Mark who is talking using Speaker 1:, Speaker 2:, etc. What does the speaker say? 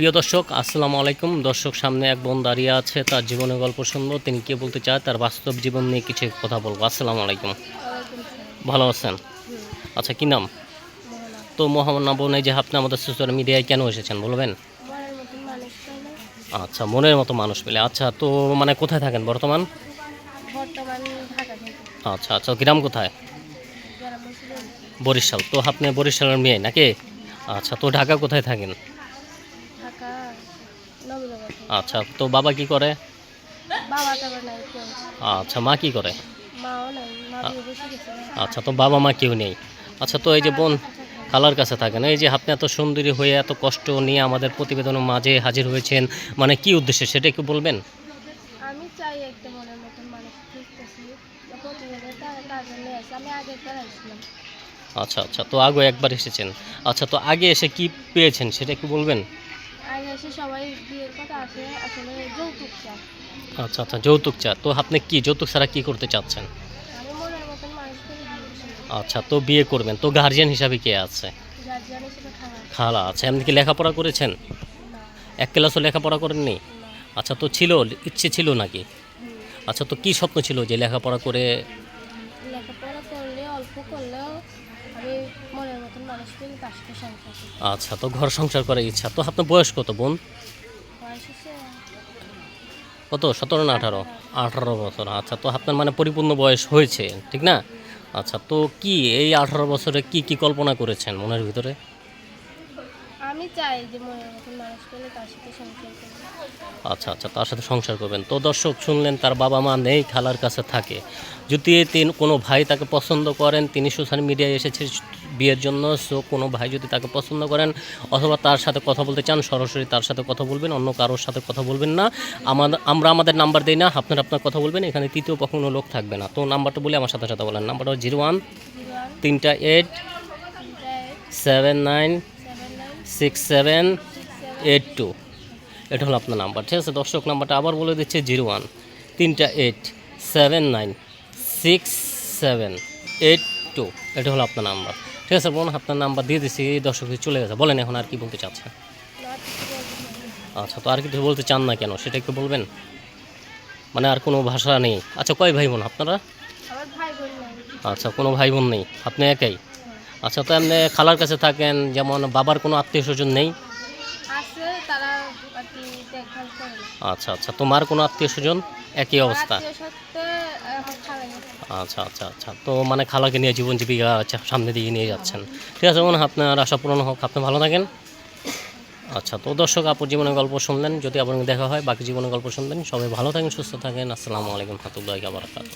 Speaker 1: প্রিয় দর্শক আসসালামু আলাইকুম। দর্শক সামনে এক বোন দাঁড়িয়ে আছে তার জীবনের গল্প শুনব। তিনি কে বলতে চায়? তার বাস্তব জীবন নিয়ে কিছু কথা বলব। আসসালামু আলাইকুম। ভালো আছেন? আচ্ছা কি নাম? তো মোহাম্মদ নাবন এই যে আপনি আমাদের সোশ্যাল মিডিয়ায় কেন এসেছেন বলবেন? আচ্ছা মনের মতো মানুষ পেলে। আচ্ছা তো মানে কোথায় থাকেন বর্তমান? আচ্ছা আচ্ছা গ্রাম কোথায়? বরিশাল। তো আপনি বরিশালের মেয়ে নাকি? আচ্ছা তো ঢাকা কোথায় থাকেন? আচ্ছা তো বাবা কি করে? আচ্ছা মা কি করে? আচ্ছা তো বাবা মা কেউ নেই। আচ্ছা তো এই যে বোন খালার কাছে থাকেন এই যে আপনি এত সুন্দরী হয়ে এত কষ্ট নিয়ে আমাদের প্রতিবেদনের মাঝে হাজির হয়েছেন মানে কি উদ্দেশ্যে সেটা একটু বলবেন?
Speaker 2: আমি চাই একটা মনের মতন মানুষ খুঁজতেছি প্রতিদিনে তার তার জন্য আছে আমি আগে
Speaker 1: আচ্ছা আচ্ছা তো আগে একবার এসেছেন। আচ্ছা তো আগে এসে কি পেয়েছেন সেটা একটু বলবেন?
Speaker 2: এসে সবাই বিয়ের কথা আছে আসলে যৌতুক চাই।
Speaker 1: আচ্ছা আচ্ছা যৌতুক চা তো আপনি কি যৌতুক ছাড়া কি করতে চাচ্ছেন?
Speaker 2: আমি মনের মতন
Speaker 1: আচ্ছা তো বিয়ে করবেন। তো গার্জিয়ান হিসাবে কে আছে?
Speaker 2: গার্জিয়ান হিসেবে খারাপ
Speaker 1: খালা আছে। আপনি কি লেখাপড়া করেছেন?
Speaker 2: না।
Speaker 1: এক ক্লাসও লেখাপড়া করেননি? আচ্ছা তো ছিল ইচ্ছে ছিল নাকি? আচ্ছা তো কি স্বপ্ন ছিল যে লেখাপড়া করে
Speaker 2: লেখাপড়া করলে অল্প করলেও আমি মনের মতন মানুষ পেলে তার সাথে সংসার করি।
Speaker 1: আচ্ছা তো ঘর সংসার করার ইচ্ছা। তো আপনার বয়স কত বোন?
Speaker 2: বয়স হচ্ছে
Speaker 1: কত? সতেরো না আঠারো? আঠারো বছর। আচ্ছা তো আপনার মানে পরিপূর্ণ বয়স হয়েছে ঠিক না? আচ্ছা তো কি এই আঠারো বছরে কি কি কল্পনা করেছেন মনের ভিতরে?
Speaker 2: আমি চাই যে মনের মতন মানুষ পেলে তার সাথে সংসার
Speaker 1: আচ্ছা আচ্ছা তার সাথে সংসার করবেন। তো দর্শক শুনলেন তার বাবা মা নেই খালার কাছে থাকে। যদি তিনি কোনো ভাই তাকে পছন্দ করেন তিনি সোশ্যাল মিডিয়ায় এসেছে বিয়ের জন্য সো কোনো ভাই যদি তাকে পছন্দ করেন অথবা তার সাথে কথা বলতে চান সরাসরি তার সাথে কথা বলবেন অন্য কারোর সাথে কথা বলবেন না। আমাদের আমরা আমাদের নাম্বার দিই না আপনার আপনার কথা বলবেন এখানে তৃতীয় কখনো লোক থাকবে না। তো নাম্বারটা বলে আমার সাথে সাথে বলেন। নাম্বারটা জিরো ওয়ান তিনটা eight seven nine six seven eight two এটা হলো আপনার নাম্বার ঠিক আছে? দর্শক নাম্বারটা আবার বলে দিচ্ছে জিরো ওয়ান তিনটা eight seven nine six seven eight two এটা হলো আপনার নাম্বার ঠিক আছে? বোন আপনার নাম্বার দিয়ে দিচ্ছি দর্শক চলে গেছে বলেন এখন আর কি বলতে চাচ্ছেন। আচ্ছা তো আর কিছু বলতে চান না কেন? সেটা একটু বলবেন? মানে আর কোনো ভাষা নেই। আচ্ছা কয় ভাই বোন আপনারা? আচ্ছা কোনো ভাই বোন নেই। আপনি একাই? আচ্ছা তো এমনি খালার কাছে থাকেন যেমন বাবার কোনো আত্মীয় স্বজন নেই? আচ্ছা আচ্ছা তোমার কোনো আত্মীয় স্বজন? একই অবস্থা। আচ্ছা আচ্ছা আচ্ছা তো মানে খালাকে নিয়ে জীবন জীবিকা আচ্ছা, সামনে দিকে নিয়ে যাচ্ছেন। ঠিক আছে বোন আপনার আশা পূরণ হোক। আপনি ভালো থাকেন। আচ্ছা তো দর্শক আপুর জীবনের গল্প শুনলেন। যদি আপনার দেখা হয় বাকি জীবনের গল্প শুনবেন সবাই ভালো থাকেন সুস্থ থাকেন। আসসালামু আলাইকুম হাতুল্লাহ আবরাকাত